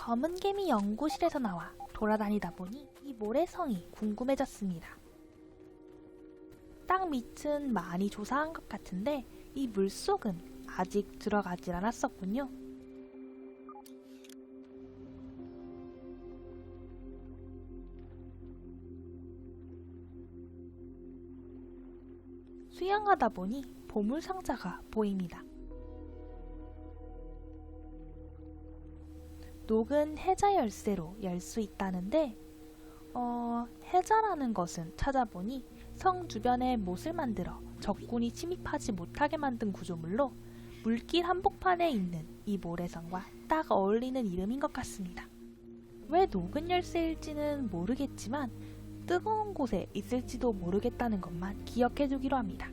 검은 개미 연구실에서 나와 돌아다니다 보니 이 모래성이 궁금해졌습니다. 땅 밑은 많이 조사한 것 같은데 이 물속은 아직 들어가질 않았었군요. 수영하다 보니 보물 상자가 보입니다. 녹은 해자 열쇠로 열 수 있다는데, 어, 해자라는 것은 찾아보니 성 주변에 못을 만들어 적군이 침입하지 못하게 만든 구조물로 물길 한복판에 있는 이 모래성과 딱 어울리는 이름인 것 같습니다. 왜 녹은 열쇠일지는 모르겠지만 뜨거운 곳에 있을지도 모르겠다는 것만 기억해 두기로 합니다.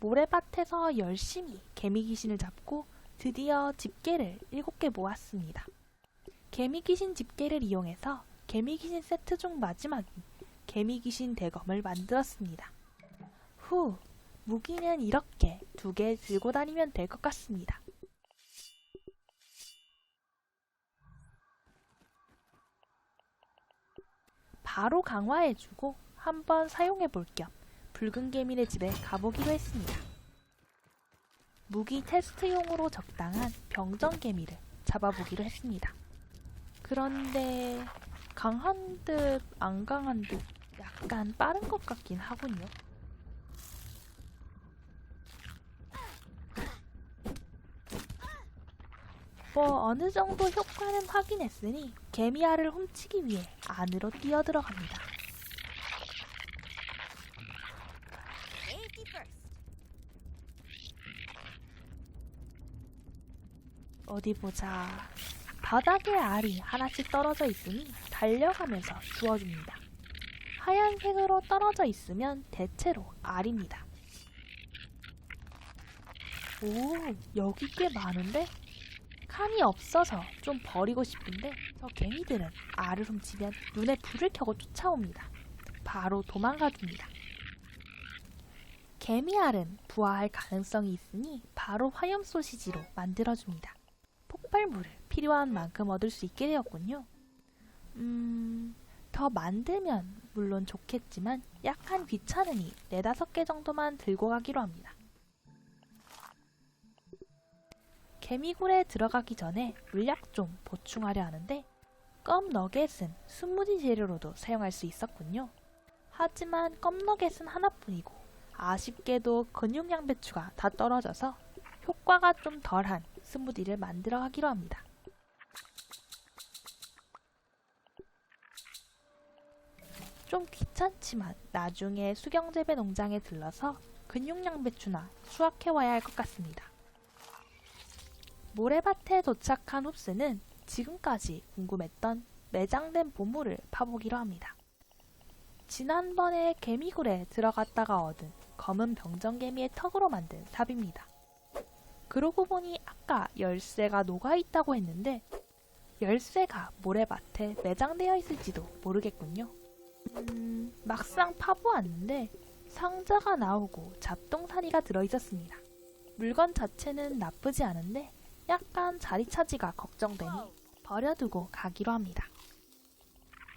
모래밭에서 열심히 개미 귀신을 잡고 드디어 집게를 7개 모았습니다. 개미 귀신 집게를 이용해서 개미 귀신 세트 중 마지막인 개미 귀신 대검을 만들었습니다. 후, 무기는 이렇게 두 개 들고 다니면 될 것 같습니다. 바로 강화해주고 한번 사용해 볼 겸 붉은 개미네 집에 가보기로 했습니다. 무기 테스트용으로 적당한 병정 개미를 잡아보기로 했습니다. 그런데 강한 듯 안 강한 듯 약간 빠른 것 같긴 하군요. 뭐 어느 정도 효과는 확인했으니 개미알을 훔치기 위해 안으로 뛰어들어갑니다. 어디 보자. 바닥에 알이 하나씩 떨어져 있으니 달려가면서 주워줍니다. 하얀색으로 떨어져 있으면 대체로 알입니다. 오, 여기 꽤 많은데? 칸이 없어서 좀 버리고 싶은데 저 개미들은 알을 훔치면 눈에 불을 켜고 쫓아옵니다. 바로 도망가줍니다. 개미알은 부화할 가능성이 있으니 바로 화염 소시지로 만들어줍니다. 폭발물을 필요한 만큼 얻을 수 있게 되었군요. 음, 더 만들면 물론 좋겠지만 약간 귀찮으니 네다섯 개 정도만 들고 가기로 합니다. 개미굴에 들어가기 전에 물약 좀 보충하려 하는데 껌 너겟은 스무디 재료로도 사용할 수 있었군요. 하지만 껌 너겟은 하나뿐이고 아쉽게도 근육 양 배추가 다 떨어져서 효과가 좀 덜한 스무디를 만들어 가기로 합니다. 좀 귀찮지만 나중에 수경재배 농장에 들러서 근육 양배추나 수확해 와야 할 것 같습니다. 모래밭에 도착한 홉스는 지금까지 궁금했던 매장된 보물을 파보기로 합니다. 지난번에 개미굴에 들어갔다가 얻은 검은 병정개미의 턱으로 만든 삽입니다. 그러고 보니 아까 열쇠가 녹아 있다고 했는데 열쇠가 모래밭에 매장되어 있을지도 모르겠군요. 음, 막상 파보았는데 상자가 나오고 잡동사니가 들어있었습니다. 물건 자체는 나쁘지 않은데 약간 자리 차지가 걱정되니 버려두고 가기로 합니다.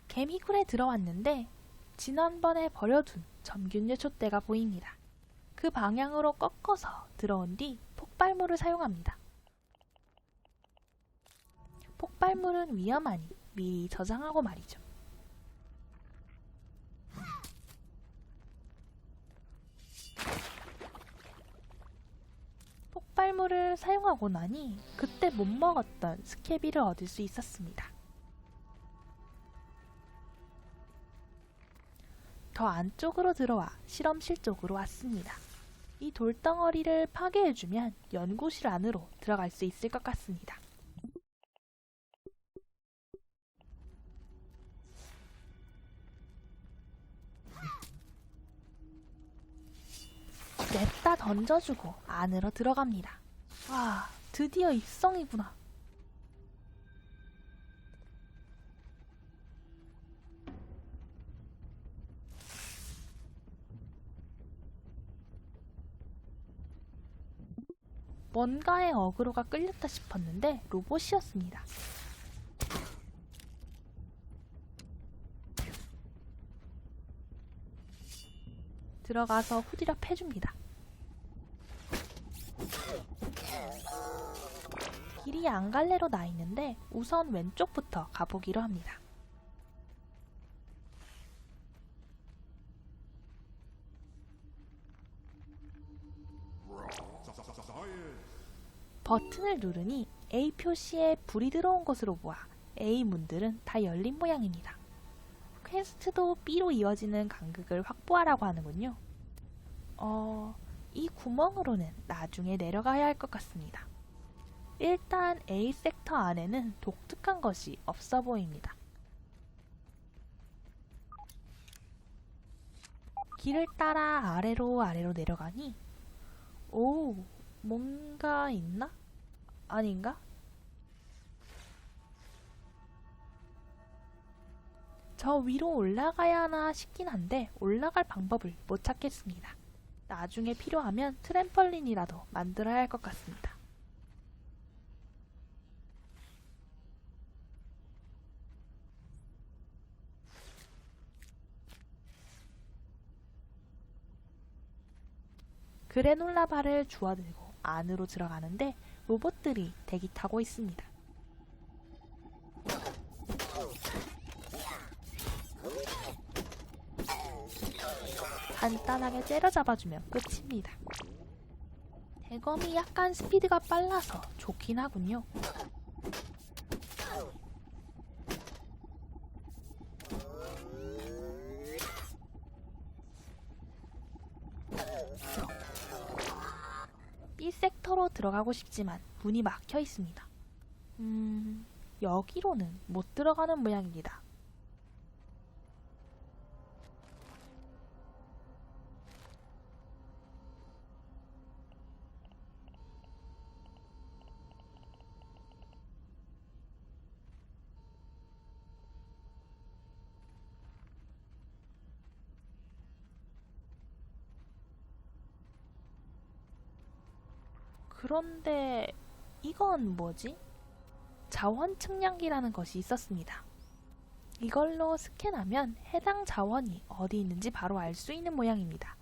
개미굴에 들어왔는데 지난번에 버려둔 점균 예초대가 보입니다. 그 방향으로 꺾어서 들어온 뒤 폭발물을 사용합니다. 폭발물은 위험하니 미리 저장하고 말이죠. 폭발물을 사용하고 나니 그때 못 먹었던 스케비를 얻을 수 있었습니다. 더 안쪽으로 들어와 실험실 쪽으로 왔습니다. 이 돌덩어리를 파괴해주면 연구실 안으로 들어갈 수 있을 것 같습니다. 냅다 던져주고 안으로 들어갑니다. 와, 드디어 입성이구나. 뭔가의 어그로가 끌렸다 싶었는데 로봇이었습니다. 들어가서 후디려 패줍니다. 길이 양갈래로 나 있는데 우선 왼쪽부터 가보기로 합니다. 버튼을 누르니 A 표시에 불이 들어온 것으로 보아 A 문들은 다 열린 모양입니다. 퀘스트도 B로 이어지는 간극을 확보하라고 하는군요. 어, 이 구멍으로는 나중에 내려가야 할 것 같습니다. 일단 A 섹터 안에는 독특한 것이 없어 보입니다. 길을 따라 아래로 아래로 내려가니 오, 뭔가 있나? 아닌가? 저 위로 올라가야 하나 싶긴 한데 올라갈 방법을 못 찾겠습니다. 나중에 필요하면 트램펄린이라도 만들어야 할 것 같습니다. 그래놀라 바를 주워들고 안으로 들어가는데 로봇들이 대기 타고 있습니다. 간단하게 때려잡아주면 끝입니다. 대검이 약간 스피드가 빨라서 좋긴 하군요. B 섹터로 들어가고 싶지만 문이 막혀 있습니다. 음, 여기로는 못 들어가는 모양입니다. 그런데 이건 뭐지? 자원 측량기라는 것이 있었습니다. 이걸로 스캔하면 해당 자원이 어디 있는지 바로 알 수 있는 모양입니다.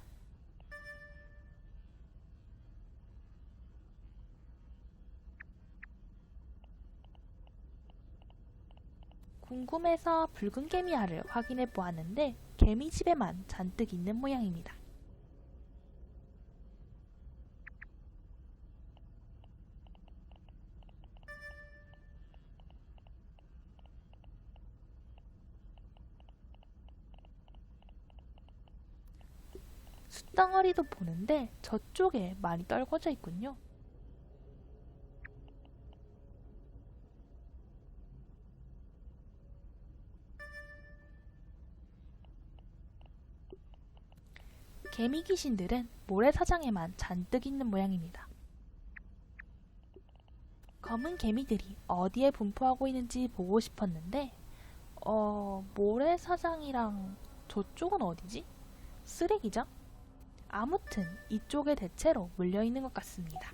궁금해서 붉은 개미알을 확인해 보았는데 개미집에만 잔뜩 있는 모양입니다. 숯덩어리도 보는데 저쪽에 많이 떨궈져 있군요. 개미 귀신들은 모래사장에만 잔뜩 있는 모양입니다. 검은 개미들이 어디에 분포하고 있는지 보고 싶었는데, 어, 모래사장이랑 저쪽은 어디지? 쓰레기장? 아무튼 이쪽에 대체로 물려 있는 것 같습니다.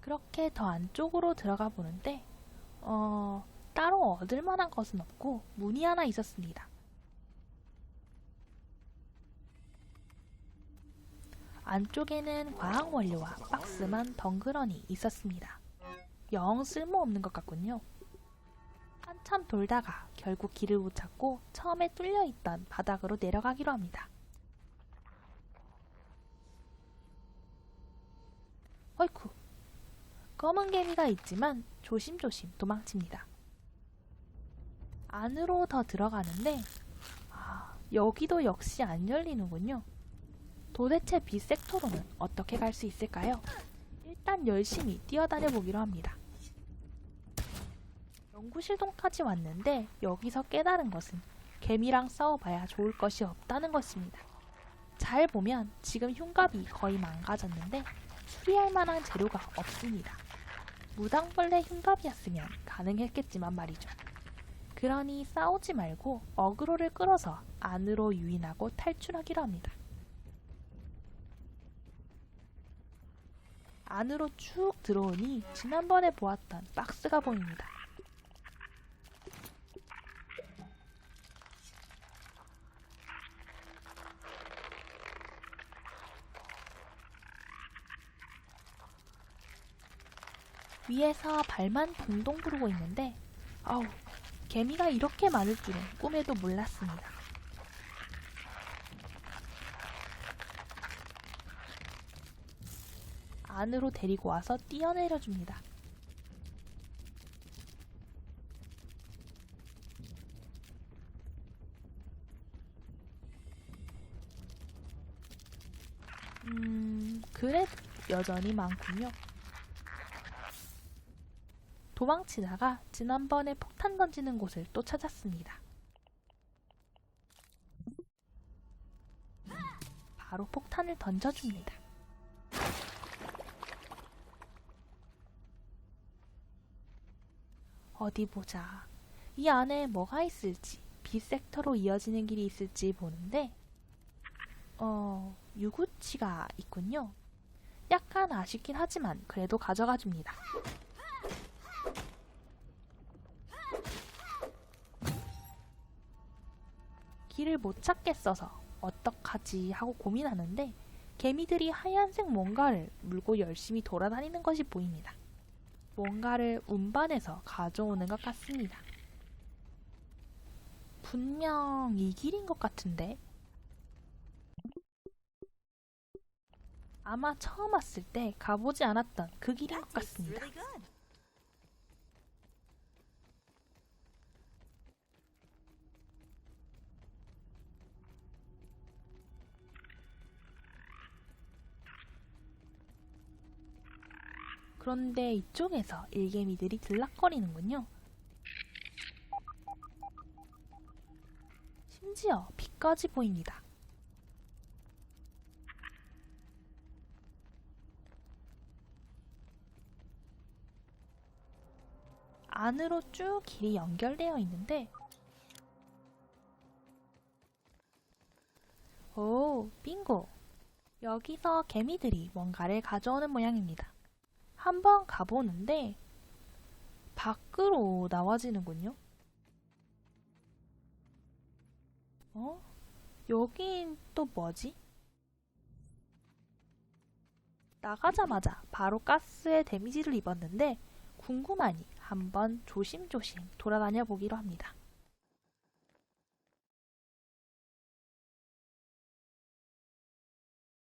그렇게 더 안쪽으로 들어가 보는데, 어, 따로 얻을 만한 것은 없고 문이 하나 있었습니다. 안쪽에는 과학 원료와 박스만 덩그러니 있었습니다. 영 쓸모없는 것 같군요. 한참 돌다가 결국 길을 못 찾고 처음에 뚫려 있던 바닥으로 내려가기로 합니다. 어이쿠. 검은 개미가 있지만 조심조심 도망칩니다. 안으로 더 들어가는데, 아, 여기도 역시 안 열리는군요. 도대체 B 섹터로는 어떻게 갈 수 있을까요? 일단 열심히 뛰어다녀 보기로 합니다. 연구실동까지 왔는데 여기서 깨달은 것은 개미랑 싸워봐야 좋을 것이 없다는 것입니다. 잘 보면 지금 흉갑이 거의 망가졌는데 수리할 만한 재료가 없습니다. 무당벌레 흉갑이었으면 가능했겠지만 말이죠. 그러니 싸우지 말고 어그로를 끌어서 안으로 유인하고 탈출하기로 합니다. 안으로 쭉 들어오니 지난번에 보았던 박스가 보입니다. 위에서 발만 동동 구르고 있는데 아우 개미가 이렇게 많을 줄은 꿈에도 몰랐습니다. 안으로 데리고 와서 뛰어내려 줍니다. 음, 그래도 여전히 많군요. 도망치다가 지난번에 폭탄 던지는 곳을 또 찾았습니다. 바로 폭탄을 던져줍니다. 어디 보자. 이 안에 뭐가 있을지, B섹터로 이어지는 길이 있을지 보는데, 어, 유구치가 있군요. 약간 아쉽긴 하지만 그래도 가져가 줍니다. 길을 못 찾겠어서 어떡하지 하고 고민하는데 개미들이 하얀색 뭔가를 물고 열심히 돌아다니는 것이 보입니다. 뭔가를 운반해서 가져오는 것 같습니다. 분명 이 길인 것 같은데 아마 처음 왔을 때 가보지 않았던 그 길인 것 같습니다. 그런데 이쪽에서 일개미들이 들락거리는군요. 심지어 빛까지 보입니다. 안으로 쭉 길이 연결되어 있는데 오, 빙고! 여기서 개미들이 뭔가를 가져오는 모양입니다. 한번 가보는데 밖으로 나와지는군요. 어? 여긴 또 뭐지? 나가자마자 바로 가스에 데미지를 입었는데 궁금하니 한번 조심조심 돌아다녀 보기로 합니다.